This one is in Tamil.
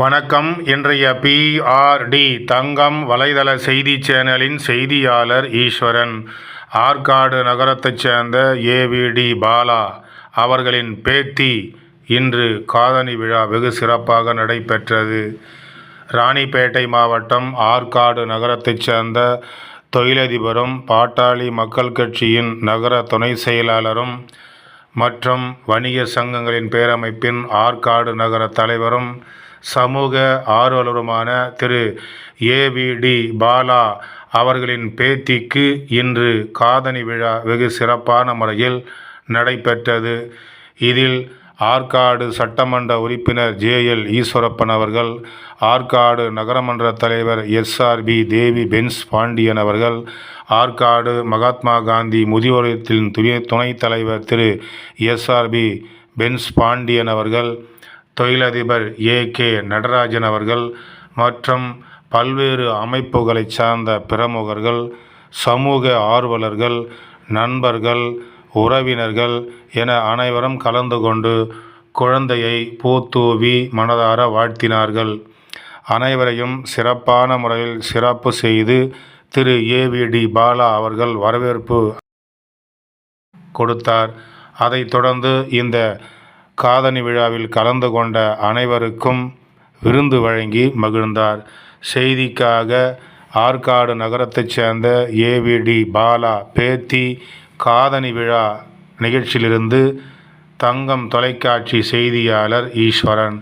வணக்கம். இன்றைய பிஆர்டி தங்கம் வலைதள செய்தி சேனலின் செய்தியாளர் ஈஸ்வரன். ஆற்காடு நகரத்தைச் சேர்ந்த ஏவிடி பாலா அவர்களின் பேத்தி. இன்று காதணி விழா வெகு சிறப்பாக நடைபெற்றது. ராணிப்பேட்டை மாவட்டம் ஆற்காடு நகரத்தைச் சேர்ந்த தொழிலதிபரும் பாட்டாளி மக்கள் கட்சியின் நகர துணை செயலாளரும் மற்றும் வணிக சங்கங்களின் பேரமைப்பின் ஆற்காடு நகர தலைவரும் சமூக ஆர்வலருமான திரு. ஏவிடி பாலா அவர்களின் பேத்திக்கு இன்று காதணி விழா வெகு சிறப்பான முறையில் நடைபெற்றது. இதில் ஆற்காடு சட்டமன்ற உறுப்பினர் ஜேஎல் ஈஸ்வரப்பன் அவர்கள் ஆற்காடு நகரமன்ற தலைவர் எஸ்ஆர்பி தேவி பென்ஸ் பாண்டியன் அவர்கள் ஆற்காடு மகாத்மா காந்தி முதியோரத்தின் துணை துணைத் தலைவர் திரு எஸ்ஆர்பி பென்ஸ் பாண்டியன் அவர்கள் தொழிலதிபர் ஏ கே நடராஜன் அவர்கள் மற்றும் பல்வேறு அமைப்புகளைச் சார்ந்த பிரமுகர்கள் சமூக ஆர்வலர்கள் நண்பர்கள் உறவினர்கள் என அனைவரும் கலந்து கொண்டு குழந்தையை பூத்தூவி மனதார வாழ்த்தினார்கள். அனைவரையும் சிறப்பான முறையில் சிறப்பு செய்து திரு. ஏவிடி பாலா அவர்கள் வரவேற்பு கொடுத்தார். அதைத் தொடர்ந்து இந்த காதணி விழாவில் கலந்து கொண்ட அனைவருக்கும் விருந்து வழங்கி மகிழ்ந்தார். செய்திக்காக ஆற்காடு நகரத்தைச் சேர்ந்த ஏவிடி பாலா பேத்தி காதணி விழா நிகழ்ச்சியிலிருந்து தங்கம் தொலைக்காட்சி செய்தியாளர் ஈஸ்வரன்.